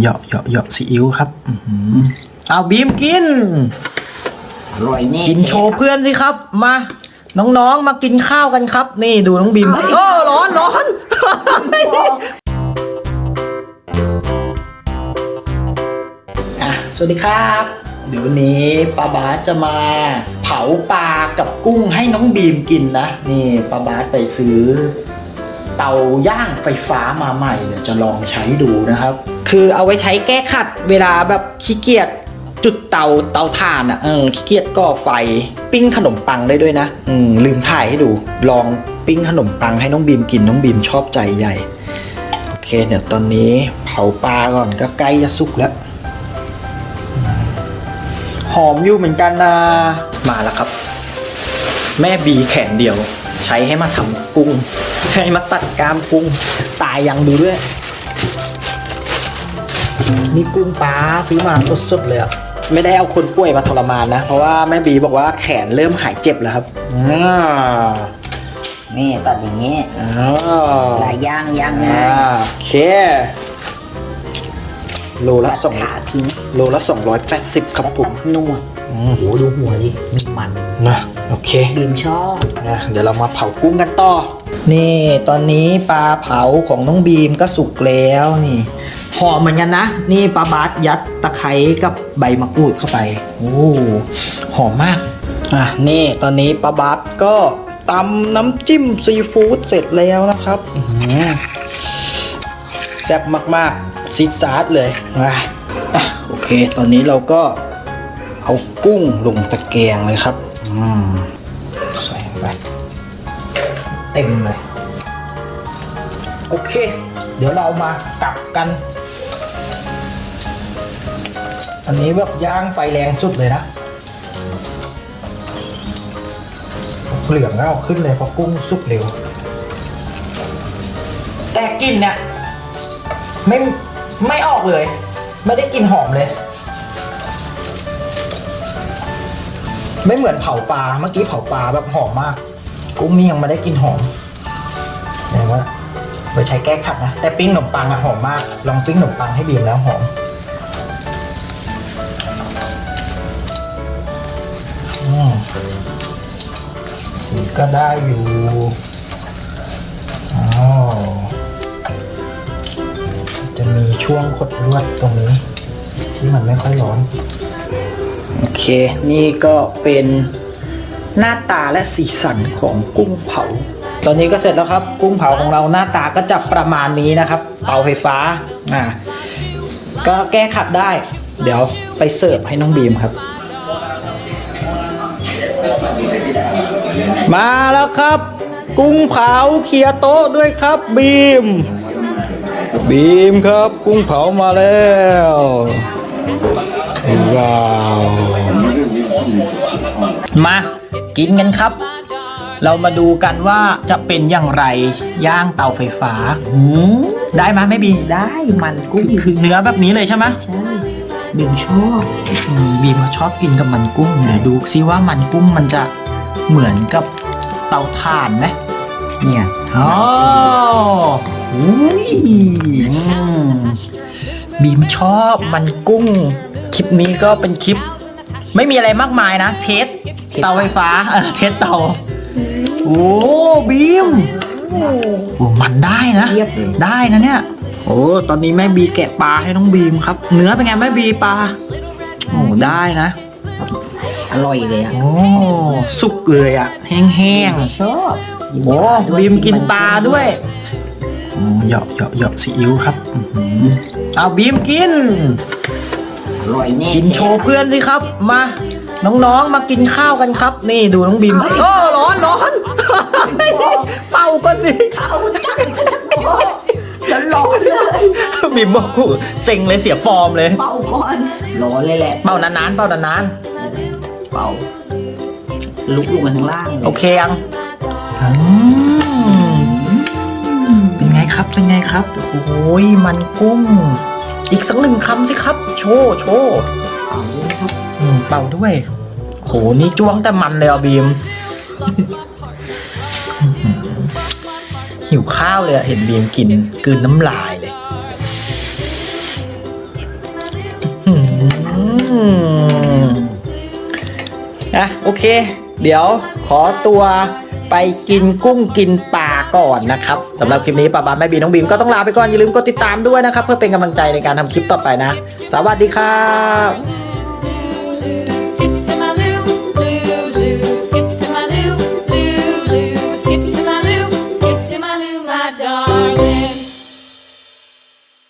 เหยาะเหยาะเหยาะซีอิ๊วครับอื้อหือเอาบีมกิน อร่อยแน่กินโชว์เพื่อนสิครับ มา น้องๆ มากินข้าวกันครับ นี่ดูน้องบีม โอ้ร้อนร้อน อะ สวัสดีครับ เดี๋ยววันนี้ป้าบาสจะมาเผาปลากับกุ้งให้น้องบีมกินนะ นี่ป้าบาสไปซื้อ เตาย่างไฟฟ้ามาใหม่เดี๋ยวจะลองใช้ดูนะครับ คือเอาไว้ใช้แก้ขัดเวลาแบบขี้เกียจจุดเตาเตาถ่านอะเออขี้เกียจก่อไฟปิ้งขนมปังได้ด้วยนะ อืมลืมถ่ายให้ดูลองปิ้งขนมปังให้น้องบีมกินน้องบีมชอบใจใหญ่โอเคเดี๋ยวตอนนี้เผาปลาก่อนก็ใกล้จะสุกแล้ว หอมอยู่เหมือนกันนะมาแล้วครับ แม่บีแขนเดียว ใช้ให้มาทำกุ้ง ให้มาตัดกามกุ้งตายยังดูด้วย นี่กุ้งปลาซื้อมาสดๆเลยอะไม่ได้เอาคนป่วยมาทรมานนะ เพราะว่าแม่บีบอกว่าแขนเริ่มหายเจ็บแล้วครับอ่านี่ตัดอย่างนี้อ่าหลายย่างย่างอ่าง่ายโอเค โลละตัดสองขาทิ้งโลละสองร้อยแปดสิบครับผมนัวอืมโอ้โหดูหัวดิมีมันนะโอเคบีมชอบนะเดี๋ยวเรามาเผากุ้งกันต่อ นี่ตอนนี้ปลาเผาของน้องบีมก็สุกแล้วนี่ หอมเหมือนกันนะ นี่ปลาบาสยัดตะไคร้กับใบมะกรูดเข้าไป โอ้หอมมาก อะ นี่ตอนนี้ปลาบาสก็ตำน้ำจิ้มซีฟู้ดเสร็จแล้วนะครับอื้อหือแซ่บมากๆซีดซาร์ดเลยอะอะโอเค ตอนนี้เราก็เอากุ้งลงตะแกรงเลยครับอืมใส่ลงไปเต็มเลย โอเค เดี๋ยวเรามากลับกัน อันนี้แบบย่างไฟแรงสุดเลยนะเหลืองแล้วเอาขึ้นเลยเพราะกุ้งสุกเร็ว แต่กลิ่นเนี่ยไม่ไม่ออกเลย ไม่ได้กลิ่นหอมเลย ไม่เหมือนเผาปลาเมื่อกี้เผาปลาแบบหอมมาก กุ้งนี่ยังไม่ได้กลิ่นหอมแต่ว่าไปใช้แก้ขัดนะ แต่ปิ้งขนมปังอะหอมมาก ลองปิ้งขนมปังให้บีมแล้วหอม สีก็ได้อยู่อ้าวจะมีช่วงขดลวดตรงนี้ ที่มันไม่ค่อยร้อน โอเค นี่ก็เป็นหน้าตาและสีสันของกุ้งเผา ตอนนี้ก็เสร็จแล้วครับ กุ้งเผาของเราหน้าตาก็จะประมาณนี้นะครับ เตาไฟฟ้าอ่าก็แก้ขัดได้ เดี๋ยวไปเสิร์ฟให้น้องบีมครับ มาแล้วครับ กุ้งเผาเคลียโต๊ะด้วยครับบีม บีมครับ กุ้งเผามาแล้วว้าวมากินกันครับ เรามาดูกันว่าจะเป็นอย่างไรย่างเตาไฟฟ้าหืมได้ไหมแม่บีได้มันกุ้งคือเนื้อแบบนี้เลยใช่ไหมใช่ บีมชอบอืมบีมเขาชอบกินกับมันกุ้งเดี๋ยวดูซิว่ามันกุ้งมันจะเหมือนกับเตาถ่านไหมเนี่ยอ๋ออุ้ยอืมบีมชอบมันกุ้ง คลิปนี้ก็เป็นคลิป ไม่มีอะไรมากมายนะ เทสเตาไฟฟ้าเออเทสเตา โอ้บีมโอ้มันได้นะ เรียบเลย ได้นะเนี่ย โอ้ตอนนี้แม่บีแกะปลาให้น้องบีมครับ เนื้อเป็นไงแม่บีปลาโอ้ได้นะ อร่อยเลยอะโอ้สุกเลยอะแห้งชอบๆโอ้บีมกินปลาด้วยโอ้เหยาะเหยาะเหยาะซีอิ๊วครับอื้อหือเอาบีมกิน อร่อยแน่กินโชว์เพื่อนสิครับ มา น้องๆ มากินข้าวกันครับ นี่ดูน้องบีมโอ้ร้อนร้อน เป่าก่อนสิ เอาจังแล้ว ร้อนเลยบีมบอกกูเซ็งเลยเสียฟอร์มเลย เป่าก่อนร้อนเลยแหละ เป่านานๆเป่านานเป่า ลุกลงมาข้างล่างๆ โอเคยังอืมเป็นไงครับ เป็นไงครับ โอ้ยมันกุ้ง อีกสักหนึ่งคำสิครับ โชว์โชว์เป่าด้วยครับอืมเป่าด้วย โห นี่จ้วงแต่มันเลยอะบีม หิวข้าวเลยอะเห็นบีมกินกืนน้ำลายเลยอะโอเค เดี๋ยวขอตัวไปกินกุ้งกินปลาก่อนนะครับสำหรับคลิปนี้ป้าบ้านแม่บีน้องบีมก็ต้องลาไปก่อนอย่าลืมกดติดตามด้วยนะครับ เพื่อเป็นกำลังใจในการทำคลิปต่อไปนะ สวัสดีครับ